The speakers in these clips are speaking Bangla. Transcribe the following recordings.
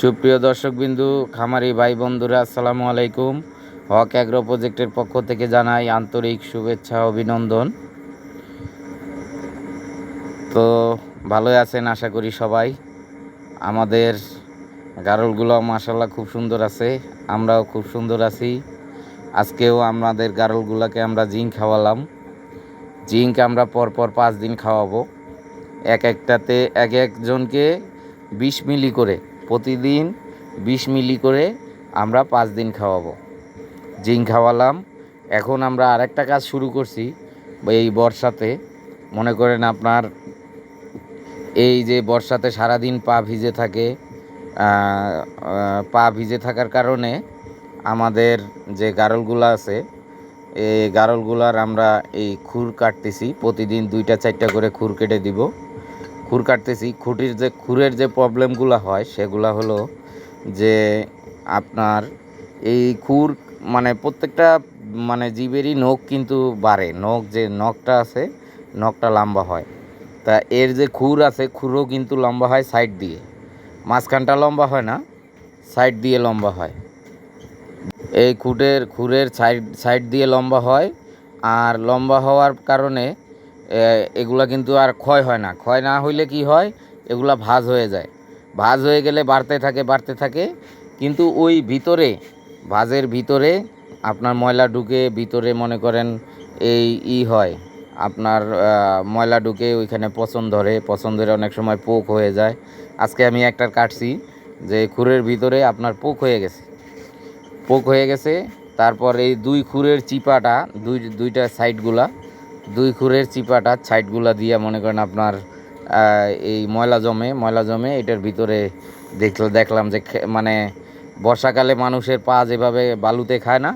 সুপ্রিয় দর্শকবিন্দু, খামারি ভাই বন্ধুরা, আসসালামু আলাইকুম। হক অ্যাগ্রো প্রজেক্টের পক্ষ থেকে জানাই আন্তরিক শুভেচ্ছা, অভিনন্দন। তো ভালোই আছেন, আশা করি সবাই। আমাদের গারলগুলো মাসাল্লাহ খুব সুন্দর আছে, আমরাও খুব সুন্দর আছি। আজকেও আমাদের গারলগুলোকে আমরা জিঙ্ক খাওয়ালাম। জিঙ্ক আমরা পরপর পাঁচ দিন খাওয়াবো। এক একটাতে এক একজনকে বিশ মিলি করে প্রতিদিন বিশ মিলি করে আমরা পাঁচ দিন খাওয়াবো। জিঙ্ক খাওয়ালাম। এখন আমরা আরেকটা কাজ শুরু করছি এই বর্ষাতে। মনে করেন আপনার এই যে বর্ষাতে সারাদিন পা ভিজে থাকে পা ভিজে থাকার কারণে আমাদের যে গারলগুলো আছে, এই গারলগুলার আমরা এই খুর কাটতেছি। প্রতিদিন দুইটা চারটা করে খুর কেটে দিব। খুর কাটতেছি, খুঁটির যে, খুরের যে প্রবলেমগুলো হয়, সেগুলো হলো যে, আপনার এই খুর মানে প্রত্যেকটা মানে জীবেরই নখ কিন্তু বাড়ে। নখ যে, নখটা আছে, নখটা লম্বা হয়। তা এর যে খুর আছে, খুরও কিন্তু লম্বা হয় সাইড দিয়ে। মাঝখানটা লম্বা হয় না সাইড দিয়ে লম্বা হয়। এই খুঁটের, খুরের সাইড সাইড দিয়ে লম্বা হয়। আর লম্বা হওয়ার কারণে এগুলা কিন্তু আর ক্ষয় হয় না। ক্ষয় না হইলে কি হয়? এগুলা ভাঁজ হয়ে যায়। ভাঁজ হয়ে গেলে বাড়তে থাকে বাড়তে থাকে। কিন্তু ওই ভিতরে, ভাঁজের ভিতরে আপনার ময়লা ঢুকে ভিতরে মনে করেন এই ই হয়। আপনার ময়লা ঢুকে ওইখানে পচন ধরে পচন ধরে অনেক সময় পোক হয়ে যায়। আজকে আমি একটা কাটছি যে খুরের ভিতরে আপনার পোক হয়ে গেছে। পোক হয়ে গেছে, তারপর এই দুই খুরের চিপাটা, দুই, দুইটা সাইডগুলা দুই খুরের চিপাটা সাইডগুলা দিয়ে মনে করেন আপনার এই ময়লা জমে ময়লা জমে এটার ভিতরে দেখল দেখলাম যে মানে বর্ষাকালে মানুষের পা যেভাবে বালুতে খায় না,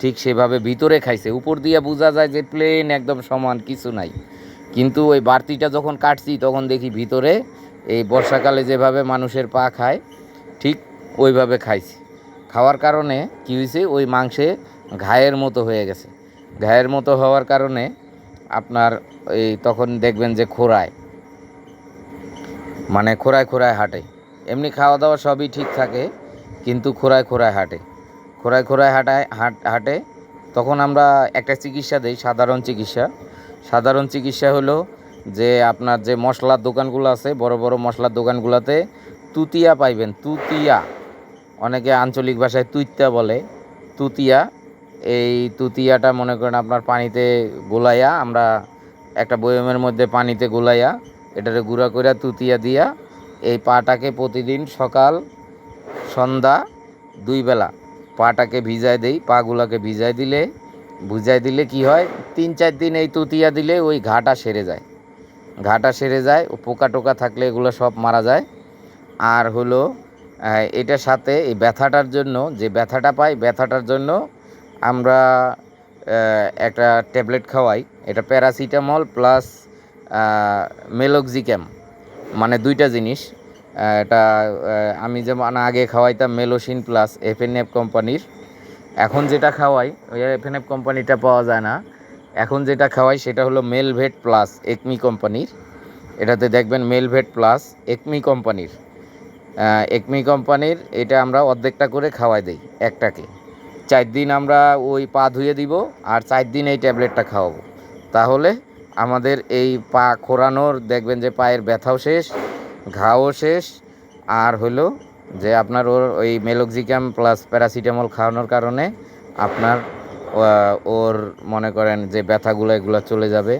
ঠিক সেভাবে ভিতরে খাইছে। উপর দিয়ে বোঝা যায় যে প্লেন একদম সমান কিছু নাই। কিন্তু ওই বাড়তিটা যখন কাটছি তখন দেখি ভিতরে এই বর্ষাকালে যেভাবে মানুষের পা খায়, ঠিক ওইভাবে খাইছি। খাওয়ার কারণে কী হয়েছে ওই মাংসে ঘায়ের মতো হয়ে গেছে। ঘায়ের মতো হওয়ার কারণে আপনার এই তখন দেখবেন যে খোরায় মানে খোরায় খোরায় হাঁটে। এমনি খাওয়া দাওয়া সবই ঠিক থাকে, কিন্তু খোরায় খোরায় হাঁটে। খোরায় খোরায় হাঁটায়, হাঁট, হাঁটে। তখন আমরা একটা চিকিৎসা দিই, সাধারণ চিকিৎসা। সাধারণ চিকিৎসা হলো যে আপনার যে মশলার দোকানগুলো আছে, বড় বড় মশলার দোকানগুলোতে তুতিয়া পাইবেন, তুতিয়া। অনেকে আঞ্চলিক ভাষায় তুইত্যা বলে, তুতিয়া। এই তুতিয়াটা মনে করেন আপনার পানিতে গোলাইয়া, আমরা একটা বয়মের মধ্যে পানিতে গোলাইয়া, এটারে গুঁড়া করে তুতিয়া দিয়া এই পাটাকে প্রতিদিন সকাল, সন্ধ্যা দুই বেলা পাটাকে ভিজায় দেই, পাগুলাকে ভিজায় দিলে ভিজায় দিলে কি হয়, তিন চার দিন এই তুতিয়া দিলে ওই ঘাটা সেরে যায়। ঘাটা সেরে যায়, ও পোকা টোকা থাকলে এগুলো সব মারা যায়। আর হলো এটার সাথে এই ব্যথাটার জন্য, যে ব্যথাটা পাই ব্যথাটার জন্য আমরা একটা ট্যাবলেট খাওয়াই। এটা প্যারাসিটামল প্লাস মেলোক্সিক্যাম মানে দুইটা জিনিস। এটা আমি যেমন আগে খাওয়াইতাম মেলোসিন প্লাস এফএনএফ কোম্পানির। এখন যেটা খাওয়াই, ওই এফএনএফ কোম্পানিটা পাওয়া যায় না। এখন যেটা খাওয়াই, সেটা হলো মেলভেট প্লাস একমি কোম্পানির। এটাতে দেখবেন মেলভেট প্লাস একমি কোম্পানির। একমি কোম্পানির, এটা আমরা অর্ধেকটা করে খাওয়াই দিই একটাকে। চার দিন আমরা ওই পা ধুয়ে দিব আর চার দিন এই ট্যাবলেটটা খাওয়াবো। তাহলে আমাদের এই পা খোরানোর দেখবেন যে পায়ের ব্যথাও শেষ, ঘাও শেষ, আর হলো যে আপনার ওর ওই মেলোক্সিকাম প্লাস প্যারাসিটামল খাওয়ানোর কারণে আপনার ওর মনে করেন যে ব্যথাগুলো এগুলো চলে যাবে।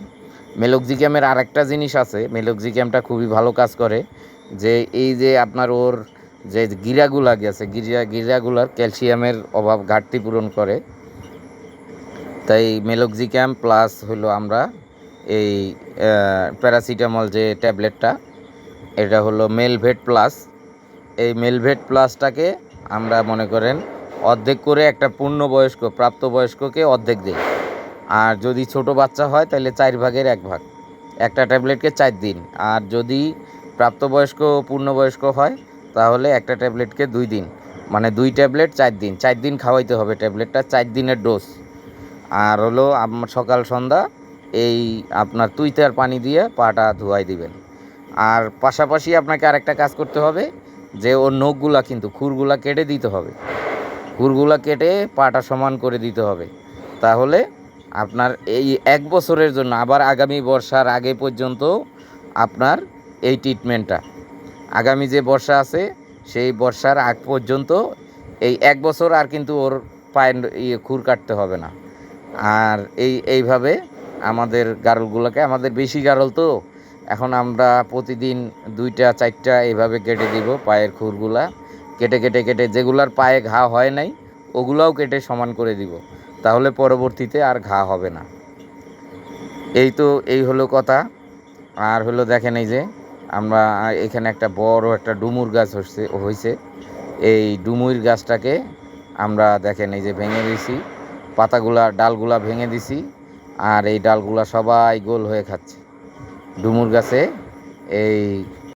মেলোক্সিক্যামের আরেকটা জিনিস আছে, মেলোক্সিক্যামটা খুবই ভালো কাজ করে, যে এই যে আপনার ওর যে গিরাগুলা গেছে গিরা গিরাগুলার ক্যালসিয়ামের অভাব ঘাটতি পূরণ করে। তাই মেলোক্সিক্যাম প্লাস হলো আমরা এই প্যারাসিটামল যে ট্যাবলেটটা, এটা হলো মেলভেট প্লাস। এই মেলভেট প্লাসটাকে আমরা মনে করেন অর্ধেক করে একটা পূর্ণবয়স্ক, প্রাপ্তবয়স্ককে অর্ধেক দিই। আর যদি ছোট বাচ্চা হয়, তাহলে চার ভাগের এক ভাগ। একটা ট্যাবলেটকে চার দিন। আর যদি প্রাপ্তবয়স্ক পূর্ণবয়স্ক হয় তাহলে একটা ট্যাবলেটকে দুই দিন। মানে দুই ট্যাবলেট চার দিন। চার দিন খাওয়াইতে হবে ট্যাবলেটটা, চার দিনের ডোজ। আর হলো সকাল, সন্ধ্যা এই আপনার তুইতার পানি দিয়ে পাটা ধোয়াই দিবেন। আর পাশাপাশি আপনাকে আরেকটা কাজ করতে হবে, যে ওর নখগুলা কিন্তু, খুরগুলা কেটে দিতে হবে। খুরগুলা কেটে পাটা সমান করে দিতে হবে। তাহলে আপনার এই এক বছরের জন্য, আবার আগামী বর্ষার আগে পর্যন্ত আপনার এই ট্রিটমেন্টটা আগামী যে বর্ষা আছে, সেই বর্ষার আগ পর্যন্ত এই এক বছর আর কিন্তু ওর পায়ের ইয়ে খুর কাটতে হবে না। আর এই, এইভাবে আমাদের গারলগুলোকে, আমাদের বেশি গারল তো, এখন আমরা প্রতিদিন দুইটা, চারটা এইভাবে কেটে দিব পায়ের খুরগুলা। কেটে কেটে কেটে যেগুলার পায়ে ঘা হয় নাই, ওগুলাও কেটে সমান করে দিব। তাহলে পরবর্তীতে আর ঘা হবে না। এই তো, এই হলো কথা। আর হলো দেখেন এই যে আমরা এখানে একটা বড় একটা ডুমুর গাছ হচ্ছে হয়েছে এই ডুমুর গাছটাকে আমরা দেখেন এই যে ভেঙে দিছি, পাতাগুলা, ডালগুলা ভেঙে দিছি, আর এই ডালগুলা সবাই গোল হয়ে খাচ্ছে। ডুমুর গাছে এই